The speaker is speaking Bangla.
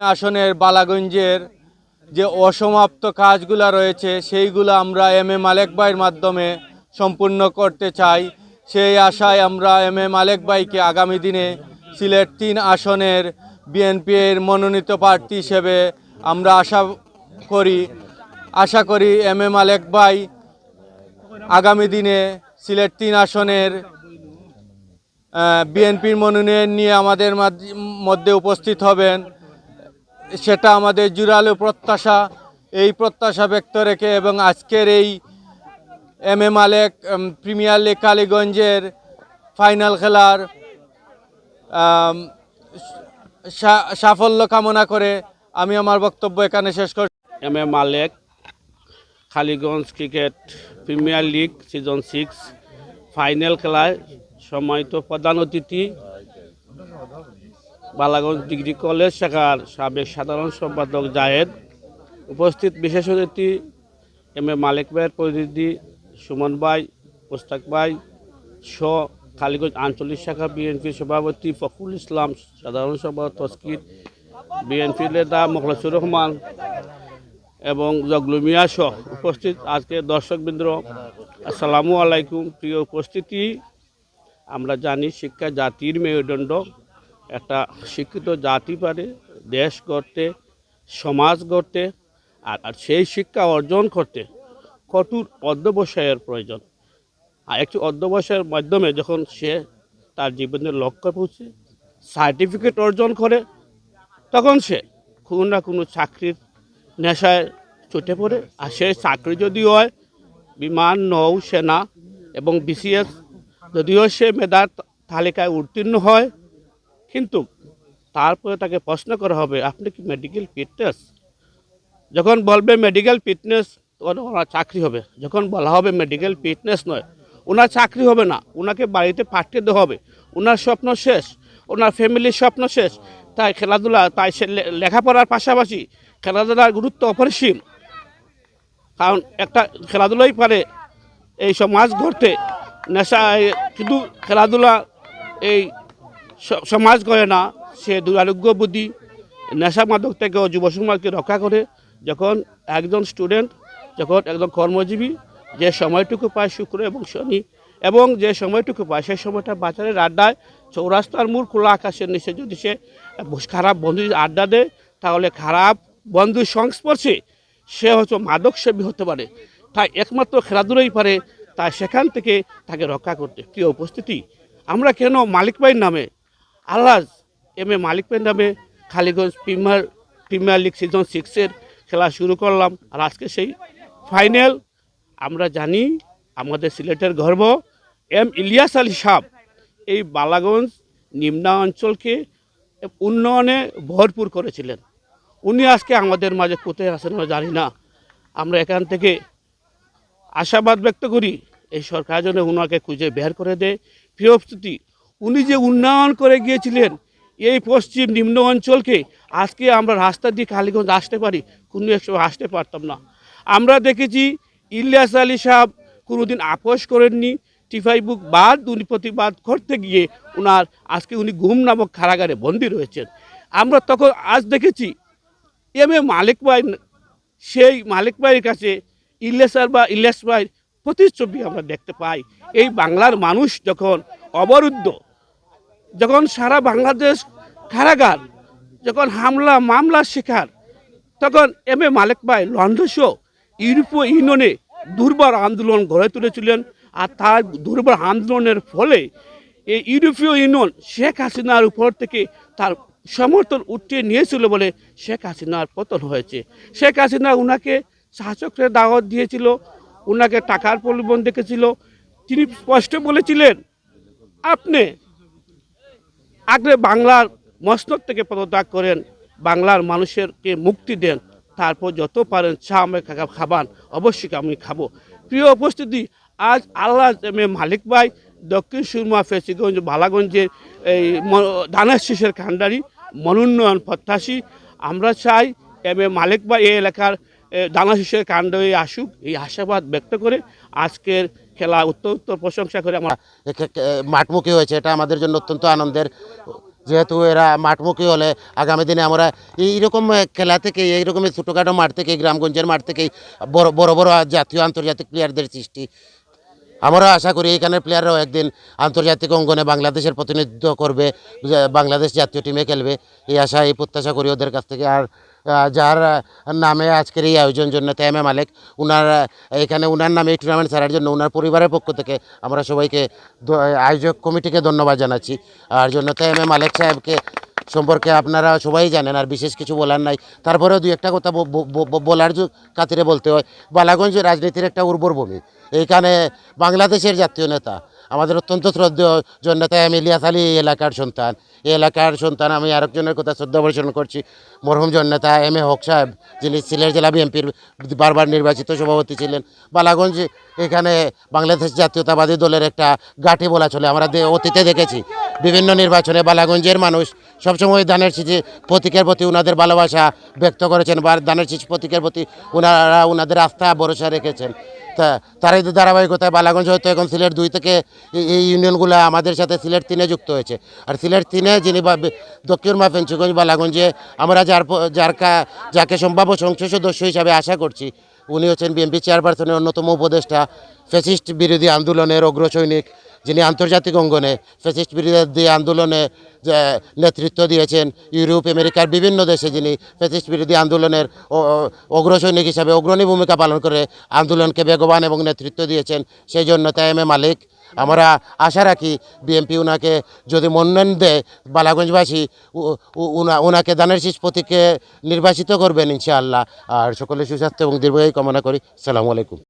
আসনের বালাগঞ্জের যে অসমাপ্ত কাজগুলো রয়েছে, সেইগুলো আমরা এম এ মালেক ভাইয়ের মাধ্যমে সম্পূর্ণ করতে চাই। সেই আশায় আমরা এম এ মালেক ভাইকে আগামী দিনে সিলেট তিন আসনের বিএনপির মনোনীত প্রার্থী হিসেবে আমরা আশা করি আশা করি এম এ মালেক ভাই আগামী দিনে সিলেট তিন আসনের বিএনপির মনোনয়ন নিয়ে আমাদের মধ্যে উপস্থিত হবেন। সেটা আমাদের জুড়ালো প্রত্যাশা, এই প্রত্যাশা ব্যক্ত রেখে এবং আজকের এই M A Malek premier league কালীগঞ্জের final খেলার সাফল্য কামনা করে আমি আমার বক্তব্য এখানে শেষ করছি M A Malek, Kaliganj cricket premier league season six, final খেলায় সম্মানিত প্রধান অতিথি বালাগঞ্জ ডিগ্রি কলেজ শাখার সাবেক সাধারণ সম্পাদক জাহেদ উপস্থিত বিশেষ অতিথি এম এ মালিক ভাইয়ের প্রতিনিধি সুমন ভাই, মুস্তাক ভাই স কালীগঞ্জ আঞ্চলিক শাখা বিএনপির সভাপতি ফখরুল ইসলাম, সাধারণ সম্পাদক তস্কির বিএনপির নেতা মোখলেসুর রহমান এবং জগলুমিয়া সহ উপস্থিত আজকে দর্শকবৃন্দ। আসসালামু আলাইকুম। প্রিয় উপস্থিতি, আমরা জানি শিক্ষা জাতির মেরুদণ্ড। একটা শিক্ষিত জাতি পারে, দেশ গড়তে, সমাজ গড়তে, আর আর সেই শিক্ষা অর্জন করতে কঠোর অধ্যবসায়ের প্রয়োজন। আর একটি অধ্যবসায়ের মাধ্যমে যখন সে তার জীবনের লক্ষ্যে পৌঁছে সার্টিফিকেট অর্জন করে, তখন সে কোনো না কোনো চাকরির নেশায় ছুটে পড়ে। আর সেই চাকরি যদি হয়, বিমান, নৌ, সেনা এবং বিসিএস যদিও সে মেধার তালিকায় উত্তীর্ণ হয় কিন্তু তারপরে তাকে প্রশ্ন করা হবে, আপনি কি মেডিকেল ফিটনেস যখন বলবে মেডিকেল ফিটনেস ওনার চাকরি হবে। যখন বলা হবে মেডিকেল ফিটনেস নয়, ওনার চাকরি হবে না। ওনাকে বাড়িতে পাঠিয়ে দেওয়া হবে। ওনার স্বপ্ন শেষ, ওনার ফ্যামিলির স্বপ্ন শেষ। তাই খেলাধুলা, তাই সে লেখাপড়ার পাশাপাশি খেলাধুলার গুরুত্ব অপরিসীম। কারণ একটা খেলাধুলাই পারে, এই সমাজ গড়তে নেশা শুধু খেলাধুলা, এই সমাজ করে না, সে দুরারোগ্য বুদ্ধি, নেশা মাদক থেকেও যুব সমাজকে রক্ষা করে, যখন একজন স্টুডেন্ট যখন একজন কর্মজীবী যে সময়টুকু পায় শুক্র এবং শনি, এবং যে সময়টুকু পায় সেই সময়টা বাজারের আড্ডায় চৌরাস্তার মূল খোলা আকাশের নিচে যদি সে খারাপ বন্ধু আড্ডা দেয়, তাহলে খারাপ বন্ধুর সংস্পর্শে সে হয়তো মাদক সেবী হতে পারে। তাই একমাত্র খেলাধুলাই পারে, তাই সেখান থেকে তাকে রক্ষা করতে। প্রিয় উপস্থিতি, আমরা কেন মালিক ভাইয়ের নামে আল্লাহ এম এ মালিক নামে, Khaliganj premier premier league season সিক্সের খেলা শুরু করলাম। আর আজকে সেই ফাইনাল আমরা জানি আমাদের সিলেটের গর্ব, এম ইলিয়াস আলী সাহ এই বালাগঞ্জ নিম্না অঞ্চলকে উন্নয়নে ভরপুর করেছিলেন। উনি আজকে আমাদের মাঝে কোথায় আছেন আমরা জানি না। আমরা এখান থেকে আশাবাদ ব্যক্ত করি এই সরকার যেন ওনাকে খুঁজে বের করে দেয়। প্রিয় উনি যে উন্নয়ন করে গিয়েছিলেন এই পশ্চিম নিম্ন অঞ্চলকে, আজকে আমরা রাস্তা দিয়ে কালীগঞ্জ আসতে পারি, কোনো এক সময় আসতে পারতাম না। আমরা দেখেছি ইলিয়াস আলী সাহেব কোনোদিন আপোষ করেননি। টিফাই বুক বাদ, উনি প্রতিবাদ করতে গিয়ে ওনার আজকে উনি ঘুম নামক কারাগারে বন্দী রয়েছেন। আমরা তখন আজ দেখেছি, এম এ মালিক ভাই, সেই মালিক ভাইয়ের কাছে ইলিয়াসার বা ইলিয়াস ভাইয়ের প্রতিচ্ছবি আমরা দেখতে পাই। এই বাংলার মানুষ যখন অবরুদ্ধ যখন সারা বাংলাদেশ কারাগার, যখন হামলা, মামলার শিকার, তখন এম এ মালিক ভাই লন্ডন ইউরোপীয় ইউনিয়নে দুর্বার আন্দোলন গড়ে তুলেছিলেন। আর তার দুর্বার আন্দোলনের ফলে এই ইউরোপীয় ইউনিয়ন শেখ হাসিনার উপর থেকে তার সমর্থন উঠিয়ে নিয়েছিল বলে শেখ হাসিনার পতন হয়েছে। শেখ হাসিনা ওনাকে শাসকের দাওয়াত দিয়েছিল ওনাকে টাকার প্রলোভন দেখেছিল। তিনি স্পষ্ট বলেছিলেন, আপনি আগে বাংলার মসনদ থেকে পদত্যাগ করেন, বাংলার মানুষেরকে মুক্তি দেন, তারপর যত পারেন চা আমি খাবান, অবশ্যই আমি খাব। প্রিয় উপস্থিতি, আজ আল্লাহ এম এ মালিক ভাই, দক্ষিণ সুরমা ফেসিগঞ্জ, বালাগঞ্জের এই দানের শীষের কান্ডারি মনোন্নয়ন প্রত্যাশী। আমরা চাই এম এ মালিক ভাই এই এলাকার দানা শীষের কাণ্ড আসুক, এই আশাবাদ ব্যক্ত করে আজকের খেলা, উত্তর উত্তর প্রশংসা করে আমরা মাঠমুখী হয়েছে, এটা আমাদের জন্য অত্যন্ত আনন্দের। যেহেতু এরা মাঠমুখী হলে আগামী দিনে আমরা এইরকম খেলা থেকে এইরকম ছোটোখাটো মাঠ থেকে গ্রামগঞ্জের মাঠ থেকেই বড় বড় বড় জাতীয় আন্তর্জাতিক প্লেয়ারদের সৃষ্টি। আমরা আশা করি এখানের প্লেয়াররাও একদিন আন্তর্জাতিক অঙ্গনে বাংলাদেশের প্রতিনিধিত্ব করবে বাংলাদেশ জাতীয় টিমে খেলবে। এই আশা, এই প্রত্যাশা করি ওদের কাছ থেকে। আর যার নামে আজকের এই আয়োজন জন্য এম এ মালিক আহ, এখানে উনার নামে এই টুর্নামেন্ট ছাড়ার জন্য উনার পরিবারের পক্ষ থেকে আমরা সবাইকে আয়োজক কমিটিকে ধন্যবাদ জানাচ্ছি। আর জন্য এম এ মালিক সাহেবকে সম্পর্কে আপনারা সবাই জানেন আর বিশেষ কিছু বলার নাই। তারপরেও দুই একটা কথা বলার খাতিরে বলতে হয় বালাগঞ্জ রাজনীতির একটা উর্বর ভূমি। এইখানে বাংলাদেশের জাতীয় নেতা আমাদের অত্যন্ত শ্রদ্ধেয় জননেতা এম ইলিয়াস আলী এই এলাকার সন্তান। এই এলাকার সন্তান আমি আরেকজনের কথা শ্রদ্ধা পরিচালনা করছি। মরহুম জননেতা এম এ হক সাহেব, যিনি সিলেট জেলা বিএনপির বারবার নির্বাচিত সভাপতি ছিলেন। বালাগঞ্জ এখানে বাংলাদেশ জাতীয়তাবাদী দলের একটা গাঠি বলা চলে। আমরা অতীতে দেখেছি বিভিন্ন নির্বাচনে বালাগঞ্জের মানুষ সবসময় ধানের শীষে প্রতীকের প্রতি উনাদের ভালোবাসা ব্যক্ত করেছেন বা ধানের শীষ প্রতীকের প্রতি ওনারা ওনাদের আস্থা, ভরসা রেখেছেন। তা তারাই তো ধারাবাহিকতায় বালাগঞ্জ হয়তো এখন সিলেট দুই থেকে এই- ইউনিয়নগুলো আমাদের সাথে সিলেট তিনে যুক্ত হয়েছে। আর সিলেট তিনে যিনি দক্ষিণ মা বালাগঞ্জে আমরা যার যার যাকে সম্ভাব্য সংসদ সদস্য হিসাবে আশা করছি উনি হচ্ছেন বিএনপি চেয়ারপারসনের অন্যতম উপদেষ্টা ফ্যাসিস্ট বিরোধী আন্দোলনের অগ্রসৈনিক যিনি আন্তর্জাতিক অঙ্গনে ফ্যাসিস্ট বিরোধী আন্দোলনে নেতৃত্ব দিয়েছেন ইউরোপ, আমেরিকার বিভিন্ন দেশে যিনি ফ্যাসিস্ট বিরোধী আন্দোলনের অগ্রসৈনিক হিসাবে অগ্রণী ভূমিকা পালন করে আন্দোলনকে বেগবান এবং নেতৃত্ব দিয়েছেন, সেই জন্য তাই এম এ মালিক। আমরা আশা রাখি বিএনপি ওনাকে যদি মনোনয়ন দেয়, বালাগঞ্জবাসী ওনাকে দানের শীষ প্রতীকে নির্বাচিত করবেন ইনশাআল্লাহ। আর সকলে সুস্বাস্থ্য এবং দীর্ঘায়ু কামনা করি। সালামু আলাইকুম।